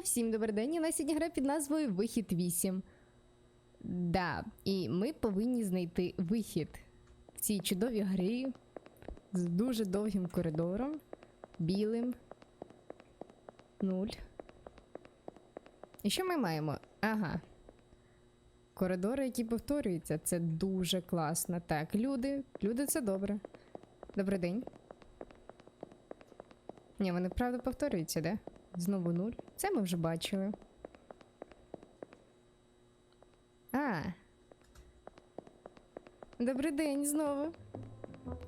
всім добрий день. І на сьогодні гра під назвою Вихід 8. Да, і ми повинні знайти вихід в цій чудовій грі з дуже довгим коридором, білим. Нуль. І що ми маємо? Ага. Коридори, які повторюються, це дуже класно. Так, люди, люди це добре. Добрий день. Ні, вони правда повторюються, да? Знову нуль. Це ми вже бачили. А. Добрий день знову.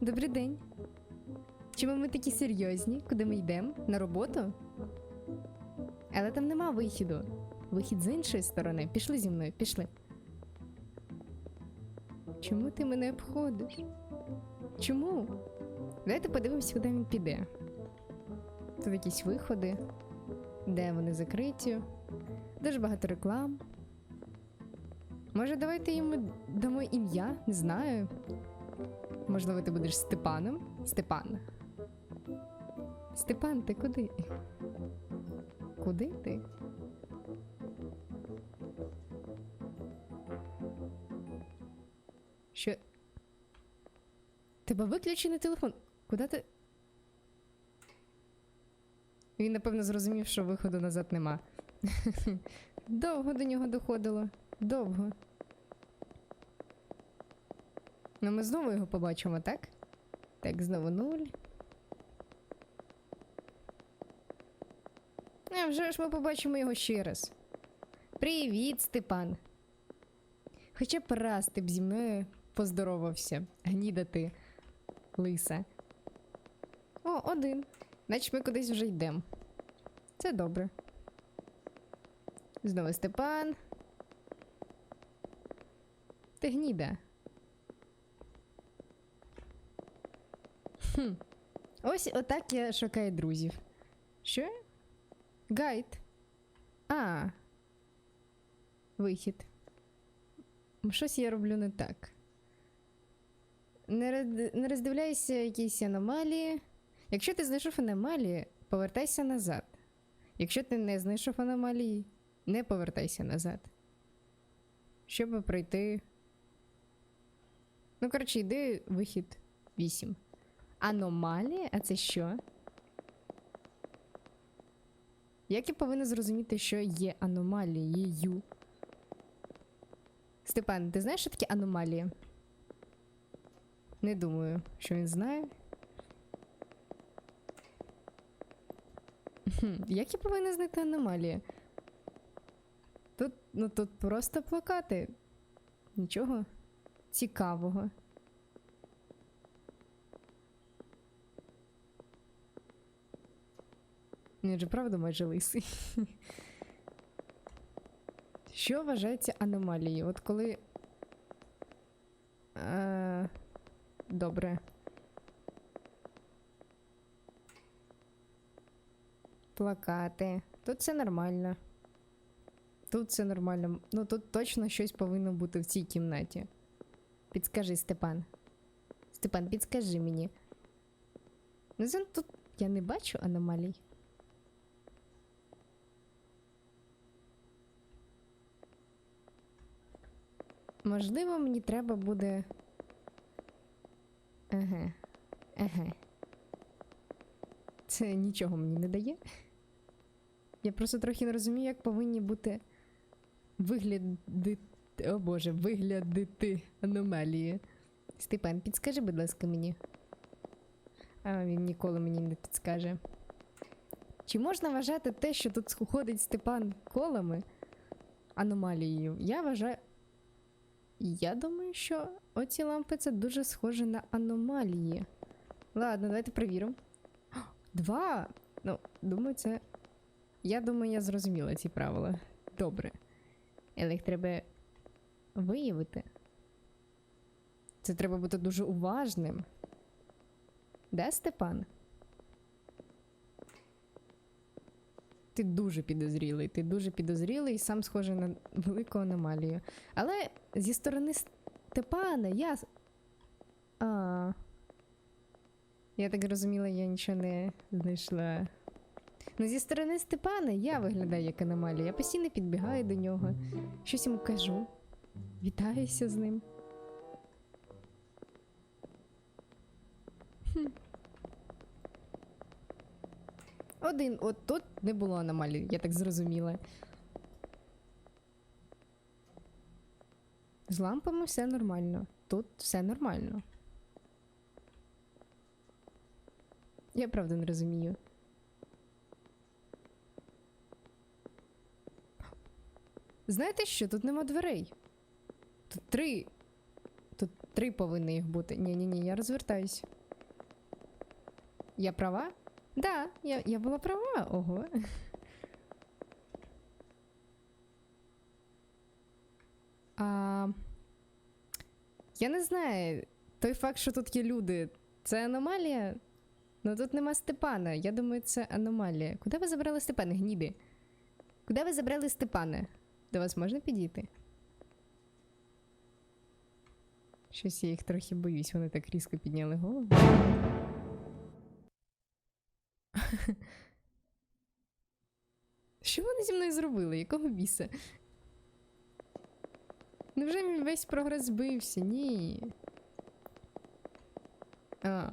Добрий день. Чому ми такі серйозні? Куди ми йдемо? На роботу? Але там нема вихіду. Вихід з іншої сторони. Пішли зі мною, пішли. Чому ти мене обходиш? Чому? Давайте подивимось, куди він піде. Тут якісь виходи, де вони закриті, дуже багато реклам. Може, давайте йому дамо ім'я? Не знаю. Можливо, ти будеш Степаном? Степан. Степан, ти куди? Куди ти? Що? Тебе виключений телефон. Куди ти? Він, напевно, зрозумів, що виходу назад нема. Довго до нього доходило. Довго. Ну, ми знову його побачимо, так? Так, знову нуль. А вже ж ми побачимо його ще раз. Привіт, Степан. Хоча б раз ти б зі мною поздоровався. Гніда ти, лиса. О, один. Значить, ми кудись вже йдемо. Це добре. Знову Степан. Ти гніда. Хм. Ось отак я шукаю друзів. Що? Гайд. А. Вихід. Щось я роблю не так. Не, роз- не роздивляйся якісь аномалії. Якщо ти знайшов аномалії, повертайся назад. Якщо ти не знайшов аномалії, не повертайся назад. Щоб пройти. Ну, коротше, йди вихід 8. Аномалії? А це що? Як я повинна зрозуміти, що є аномалією? Степан, ти знаєш, що таке аномалія? Не думаю, що він знає. Хм, Як я повинна знайти аномалії? Тут, ну тут просто плакати. Нічого цікавого. Він же правда майже лисий. Що вважається аномалією? От коли. Е, добре. Плакати. Тут все нормально. Тут все нормально. Ну тут точно щось повинно бути в цій кімнаті. Підскажи, Степан. Степан, підскажи мені. Ну, тут я не бачу аномалій. Можливо, мені треба буде. Еге. Еге. Це нічого мені не дає. Я просто трохи не розумію, як повинні бути вигляди. О боже, виглядити аномалії. Степан, підскажи, будь ласка, мені. А він ніколи мені не підскаже. Чи можна вважати те, що тут ходить Степан колами аномалією? Я вважаю. Я думаю, що оці лампи це дуже схоже на аномалії. Ладно, давайте перевіримо. Два! Ну, думаю, це. Я думаю, я зрозуміла ці правила. Добре. Але їх треба виявити. Це треба бути дуже уважним. Де Степан? Ти дуже підозрілий, ти дуже підозрілий і сам схожий на велику аномалію. Але зі сторони Степана я. А. Я так розуміла, я нічого не знайшла. Ну, зі сторони Степана я виглядаю як аномалія. Я постійно підбігаю до нього, щось йому кажу, вітаюся з ним. Хм. Один, от тут не було аномалії, я так зрозуміла. З лампами все нормально. Тут все нормально. Я правда не розумію. Знаєте що? Тут нема дверей. Тут три. Тут три повинні їх бути. Ні, ні, ні, я розвертаюсь. Я права? Да, я, я була права. Ого. А, я не знаю. Той факт, що тут є люди, це аномалія? Ну тут нема Степана. Я думаю, це аномалія. Куди ви забрали Степана, гніди? Куди ви забрали Степана? До вас можна підійти? Щось я їх трохи боюсь, вони так різко підняли голову. Що вони зі мною зробили? Якого біса? Невже мій весь прогрес збився? Ні. А.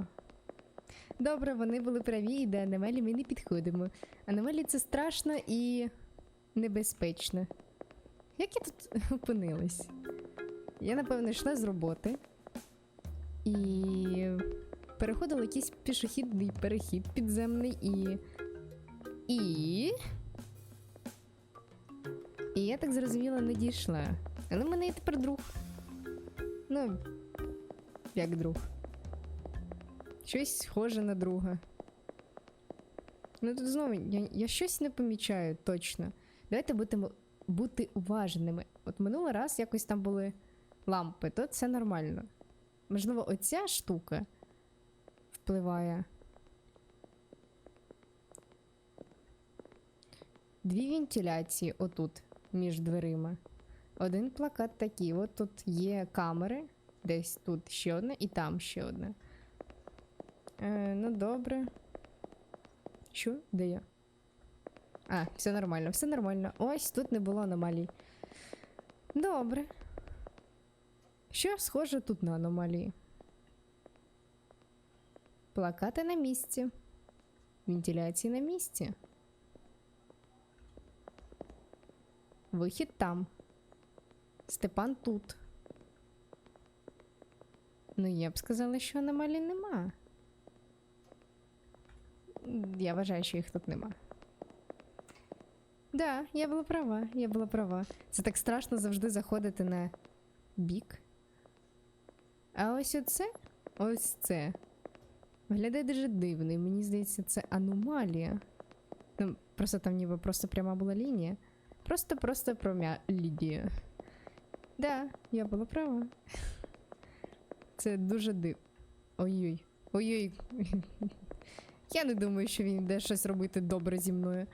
Добре, вони були праві, і до аномалій ми не підходимо. Аномалії це страшно і небезпечно. Як я тут опинилась? Я, напевно, йшла з роботи і переходила якийсь пішохідний перехід підземний і. І. І я так зрозуміла, не дійшла. Але в мене є тепер друг. Ну, як друг. Щось схоже на друга. Ну тут знову я, я щось не помічаю точно. Давайте будемо бути уважними. От минулий раз якось там були лампи, то це нормально. Можливо, оця штука впливає. Дві вентиляції отут, між дверима. Один плакат такий. От тут є камери, десь тут ще одна і там ще одна. Е, ну, добре. Що? Де я? А, все нормально, все нормально. Ось тут не було аномалій. Добре. Що схоже тут на аномалії? Плакати на місці. Вентиляції на місці. Вихід там. Степан тут. Ну, я б сказала, що аномалій нема. Я вважаю, що їх тут нема. Да, я була права, я була права. Це так страшно завжди заходити на бік. А ось оце, ось це. Виглядає дуже дивно, і мені здається, це аномалія. Ну, просто там ніби просто пряма була лінія. Просто-просто промя лінія. Да, я була права. Це дуже див. Ой-ой. Ой-ой. Я не думаю, що він йде щось робити добре зі мною.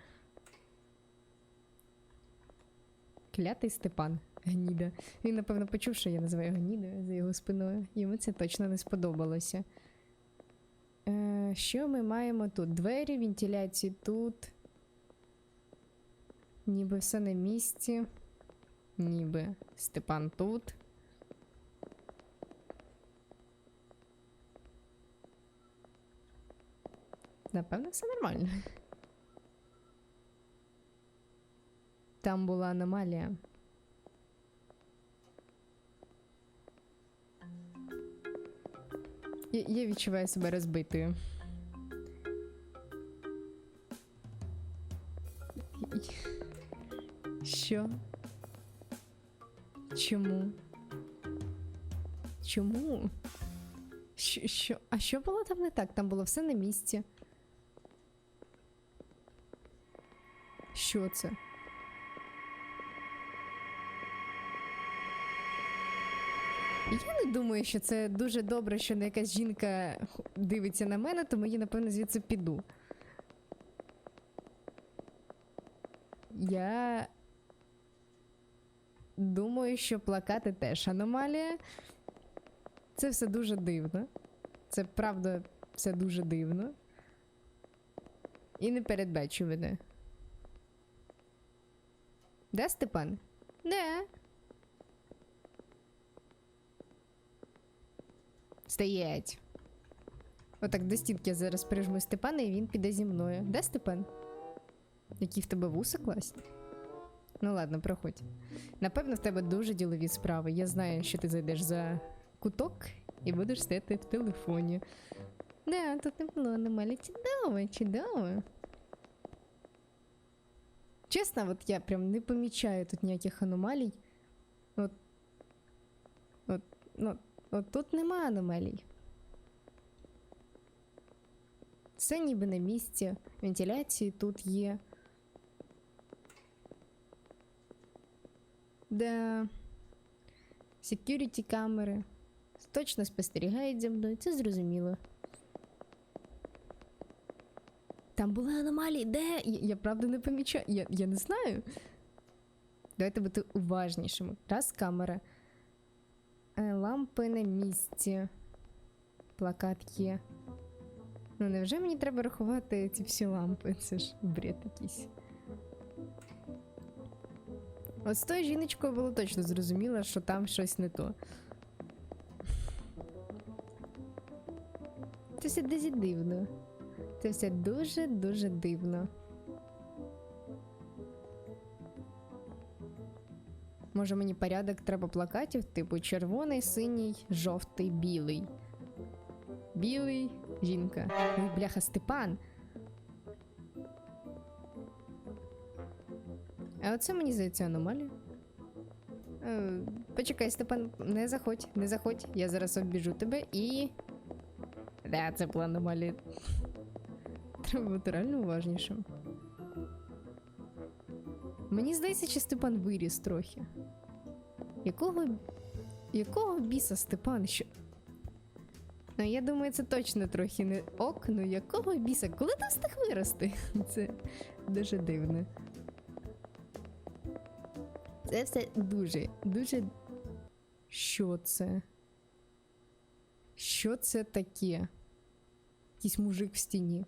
Клятий Степан гніда. Він, напевно, почув, що я називаю гнідою за його спиною. Йому це точно не сподобалося. Е, що ми маємо тут? Двері, вентиляції тут. Ніби все на місці. Ніби Степан тут. Напевно, все нормально. Там була аномалія. Я, відчуваю себе розбитою. Що? Чому? Чому? Що, що? А що було там не так? Там було все на місці. Що це? Я не думаю, що це дуже добре, що не якась жінка дивиться на мене, тому я, напевно, звідси піду. Я думаю, що плакати теж аномалія. Це все дуже дивно. Це правда все дуже дивно. І непередбачуване. Да, Степан? Да. Стоять. Отак до стінки я зараз прижму Степана, і він піде зі мною. Да, Степан? Які в тебе вуса класні? Ну ладно, проходь. Напевно, в тебе дуже ділові справи. Я знаю, що ти зайдеш за куток і будеш сидіти в телефоні. Да, тут не було аномалій. Чудово, чудово. Чесно, от я прям не помічаю тут ніяких аномалій. От. От, ну, от тут нема аномалій. Все ніби на місці. Вентиляції тут є. Да. Security камери. Точно спостерігають за мною, це зрозуміло. Там були аномалії, де? Я, я правда не помічаю. Я, я не знаю. Давайте бути уважнішими. Раз камера. Лампи на місці. Плакат є. Ну, невже мені треба рахувати ці всі лампи? Це ж бред якийсь. От з тою жіночкою було точно зрозуміло, що там щось не то. Це все дуже дивно. Це все дуже-дуже дивно. Може мені порядок треба плакатів, типу червоний, синій, жовтий, білий. Білий, жінка. Ой, бляха, Степан. А оце мені здається аномалія. Е, почекай, Степан, не заходь, не заходь. Я зараз обіжу тебе і. Да, це була аномалія. Треба бути реально уважнішим. Мені здається, чи Степан виріс трохи. Якого. Якого біса Степан? Що. Ну, я думаю, це точно трохи не ок, ну якого біса? Коли ти встиг вирости? Це дуже дивно. Це все дуже, дуже. Що це? Що це таке? Якийсь мужик в стіні.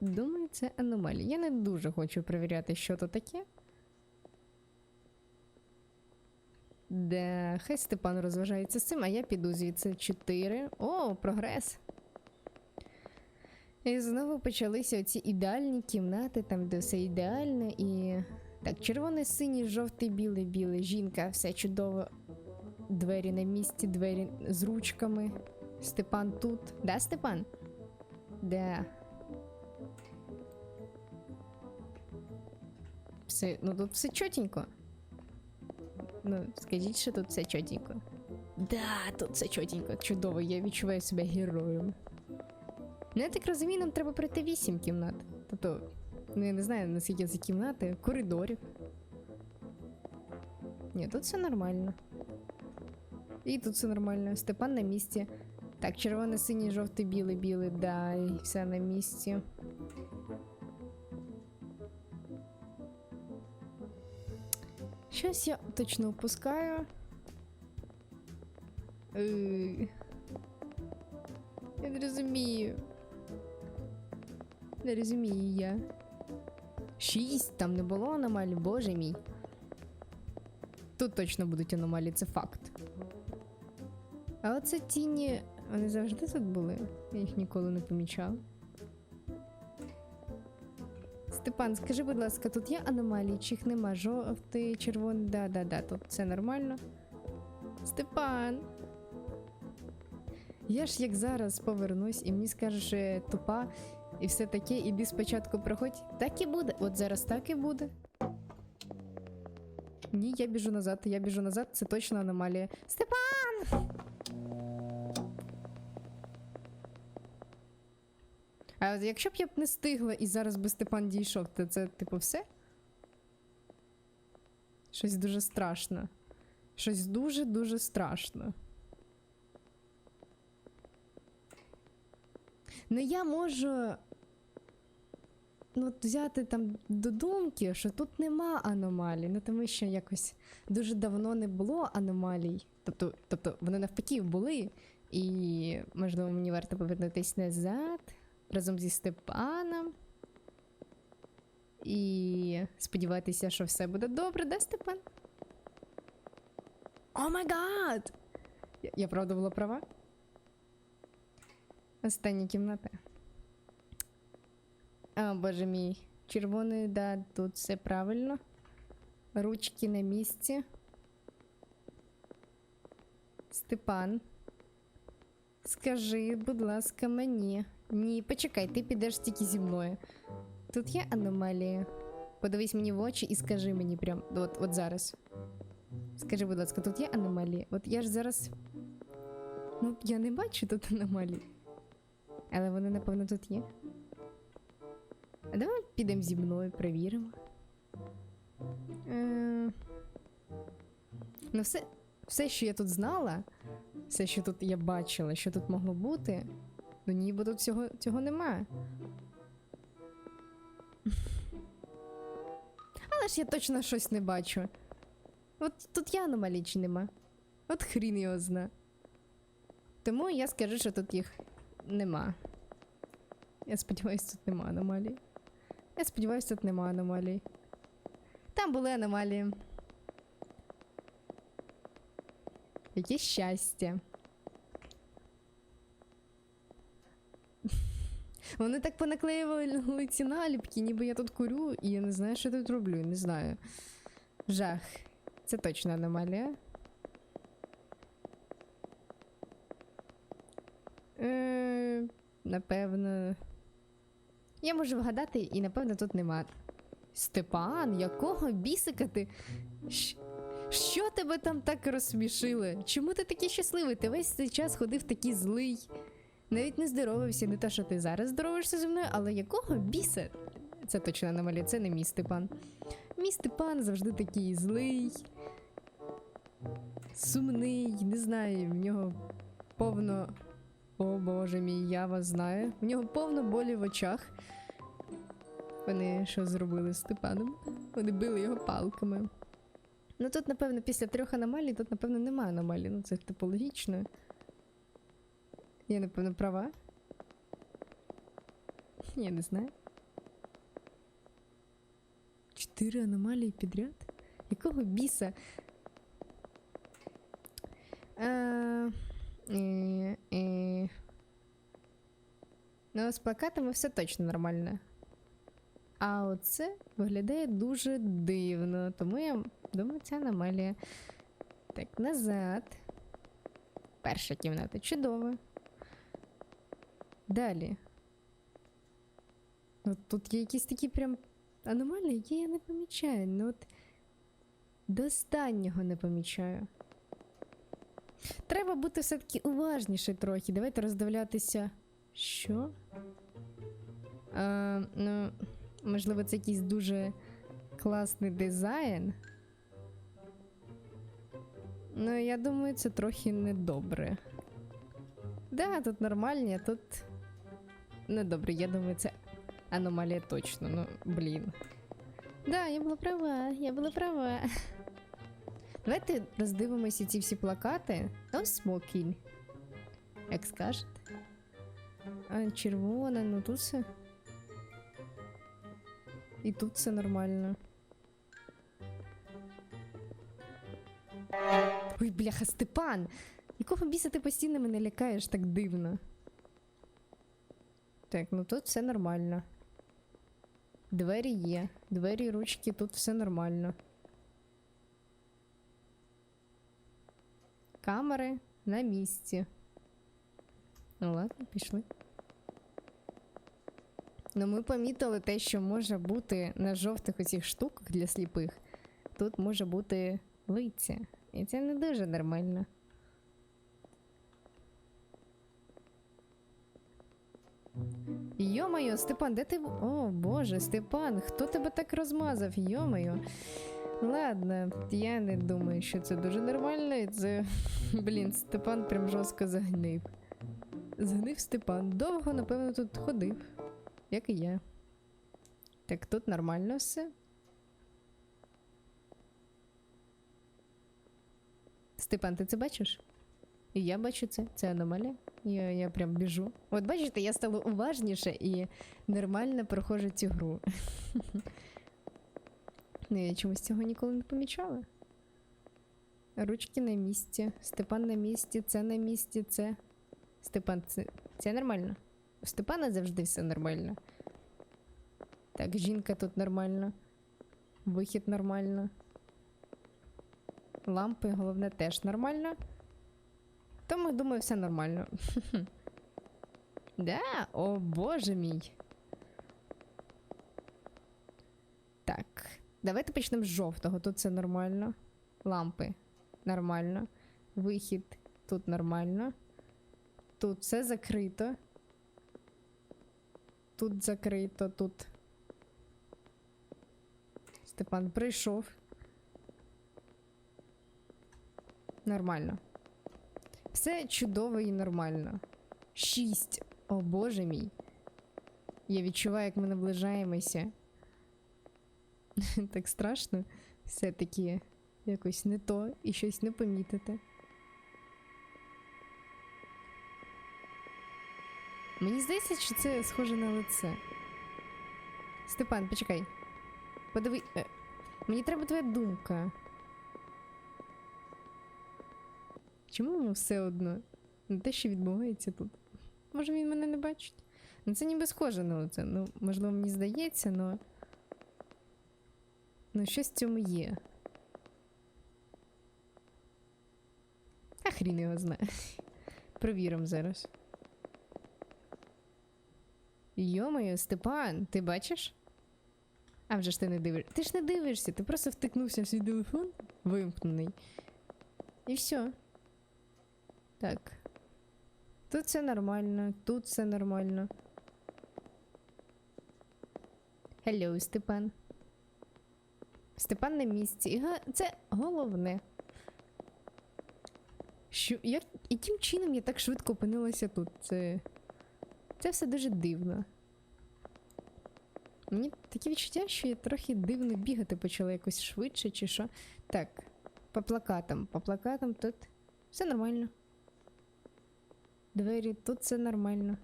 Думаю, це аномалія. Я не дуже хочу перевіряти, що то таке. Де хай Степан розважається з цим, а я піду звідси 4. О, прогрес. І знову почалися оці ідеальні кімнати, там, де все ідеально, і. Так, червоний, синій, жовтий, білий, білий. Жінка, все чудово. Двері на місці, двері з ручками. Степан тут. Да, Степан? Да. Все, ну тут все чотенько. Ну, скажіть, що тут все чотенько. Да, тут все чотенько. Чудово, я відчуваю себе героєм. Ну, я так розумію, нам треба пройти вісім кімнат. Тобто, ну я не знаю, наскільки це кімнати, коридорів. Ні, тут все нормально. І тут все нормально. Степан на місці. Так, червоний, синій, жовтий, білий, білий, да, і все на місці. Щось я точно упускаю. Е, Я не розумію. Не розумію я. Шість, там не було аномалій, боже мій. Тут точно будуть аномалії, це факт. А оце тіні. Вони завжди тут були. Я їх ніколи не помічав. Степан, скажи, будь ласка, тут є аномалії, чи їх нема? Жовтий, червоний, да, да, да, тут все нормально. Степан. Я ж як зараз повернусь, і мені скажеш, тупа, і все таке, іди спочатку проходь. Так і буде. От зараз так і буде. Ні, я біжу назад, я біжу назад, це точно аномалія. Степан! Якщо б я б не стигла і зараз би Степан дійшов, то це типу все? Щось дуже страшно. Щось дуже-дуже страшно. Ну, я можу. Ну, взяти там до думки, що тут нема аномалій, ну тому що якось дуже давно не було аномалій. Тобто, тобто вони навпаки були, І, можливо, мені варто повернутись назад разом зі Степаном. І сподіватися, що все буде добре, да, Степан? О май гад! Я, я правда була права? Остання кімната. О, боже мій. Червоний, да, тут все правильно. Ручки на місці. Степан. Скажи, будь ласка, мені. Ні, почекай, ти підеш тільки зі мною. Тут є аномалія. Подивись мені в очі і скажи мені прям. От, от зараз. Скажи, будь ласка, тут є аномалії? От я ж зараз. Ну, я не бачу тут аномалій. Але вони, напевно, тут є. А давай підемо зі мною, перевіримо. Е... Ну, все, все, що я тут знала, все, що тут я бачила, що тут могло бути, ну ніби тут цього, цього немає. Але ж я точно щось не бачу. От тут я аномалій чи нема. От хрін його зна. Тому я скажу, що тут їх нема. Я сподіваюся, тут нема аномалій. Я сподіваюся, тут нема аномалій. Там були аномалії. Яке щастя. Вони так понаклеювали ці наліпки, ніби я тут курю, і я не знаю, що тут роблю, не знаю. Жах. Це точно аномалія. Е, напевно. Я можу вгадати, і напевно тут нема. Степан, якого бісика ти? Що тебе там так розсмішило? Чому ти такий щасливий? Ти весь цей час ходив такий злий. Навіть не здоровався, не те, що ти зараз здоровишся зі мною, але якого біса? Це точно аномалія, це не мій Степан. Мій Степан завжди такий злий, сумний, не знаю, в нього повно. О боже мій, я вас знаю. В нього повно болі в очах. Вони що зробили з Степаном? Вони били його палками. Ну тут, напевно, після трьох аномалій, тут, напевно, немає аномалій. Ну це типу. Я, напевно, права. Я не знаю. Чотири аномалії підряд? Якого біса? Е, е, е. Ну, з плакатами все точно нормально. А оце виглядає дуже дивно, тому я думаю, це аномалія. Так, назад. Перша кімната чудова. Далі. От тут є якісь такі прям аномалії, які я не помічаю. Ну от до останнього не помічаю. Треба бути все-таки уважніше трохи. Давайте роздивлятися. Що? А, ну, можливо, це якийсь дуже класний дизайн. Ну, я думаю, це трохи недобре. Да, тут нормальні, а тут недобре. Я думаю, це аномалія точно. Ну, блін. Да, я була права, я була права. Давайте роздивимося ці всі плакати. No smoking. Як скажете. А, червона, ну тут все. І тут все нормально. Ой, бляха, Степан! Якого біса ти постійно мене лякаєш так дивно? Так, ну тут все нормально. Двері є. Двері, ручки, тут все нормально. Камери на місці. Ну ладно, пішли. Ну, ми помітили те, що може бути на жовтих оцих штуках для сліпих. Тут може бути лиця. І це не дуже нормально. Йомайо, Степан, де ти? О, Боже, Степан, хто тебе так розмазав? Йомайо. Ладно, я не думаю, що це дуже нормально. І це. Блін, Степан прям жорстко загнив. Згнив Степан. Довго, напевно, тут ходив, як і я. Так тут нормально все. Степан, ти це бачиш? І я бачу це, це аномалія. Я, я прям біжу. От бачите, я стала уважніше і нормально проходжу цю гру. Ну, я чомусь цього ніколи не помічала. Ручки на місці, Степан на місці, це на місці, це. Степан, це, це нормально. У Степана завжди все нормально. Так, жінка тут нормально. Вихід нормально. Лампи, головне, теж нормально. Тому, думаю, все нормально. Да, о боже мій. Так, давайте почнемо з жовтого. Тут все нормально. Лампи нормально. Вихід тут нормально. Тут все закрито. Тут закрито, тут. Степан прийшов. Нормально. Все чудово і нормально. Шість. О боже мій. Я відчуваю, як ми наближаємося. так страшно. Все-таки якось не то і щось не помітити. Мені здається, що це схоже на лице. Степан, почекай. Подиви. е, Мені треба твоя думка. Чому йому все одно? На те, що відбувається тут. Може він мене не бачить? Ну це ніби схоже на лице. Ну, можливо, мені здається, но. Ну, щось в цьому є. А хрін його знає. Провіримо зараз. Йомаю, Степан, ти бачиш? А вже ж ти не дивишся. Ти ж не дивишся, ти просто втикнувся в свій телефон вимкнений. І все. Так. Тут все нормально, тут все нормально. Hello, Степан. Степан на місці. Це головне. Що, як, яким чином я так швидко опинилася тут? Це. Це все дуже дивно. Мені таке відчуття, що я трохи дивно бігати почала якось швидше, чи що. Так, по плакатам. По плакатам тут все нормально. Двері, тут все нормально.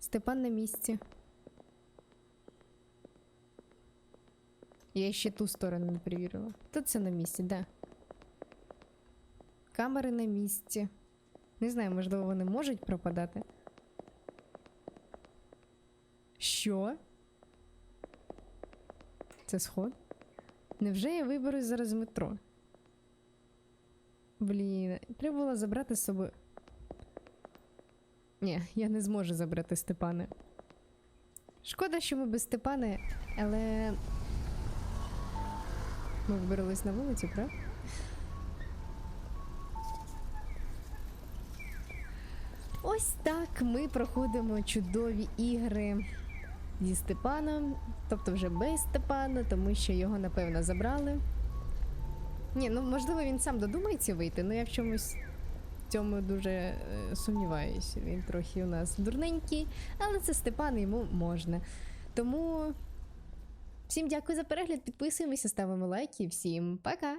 Степан на місці. Я ще ту сторону не перевірила. Тут все на місці, да. Камери на місці. Не знаю, можливо, вони можуть пропадати. Що? Це сход? Невже я виберусь зараз в метро? Блін, треба було забрати з собою. Ні, я не зможу забрати Степана. Шкода, що ми без Степана, але. Ми вибрались на вулицю, правда? Ось так ми проходимо чудові ігри зі Степаном, тобто вже без Степана, тому що його напевно забрали. Ні, ну можливо, він сам додумається вийти, але я в чомусь в цьому дуже е, сумніваюся. Він трохи у нас дурненький, але це Степан, йому можна. Тому всім дякую за перегляд, підписуємося, ставимо лайки. Всім пока!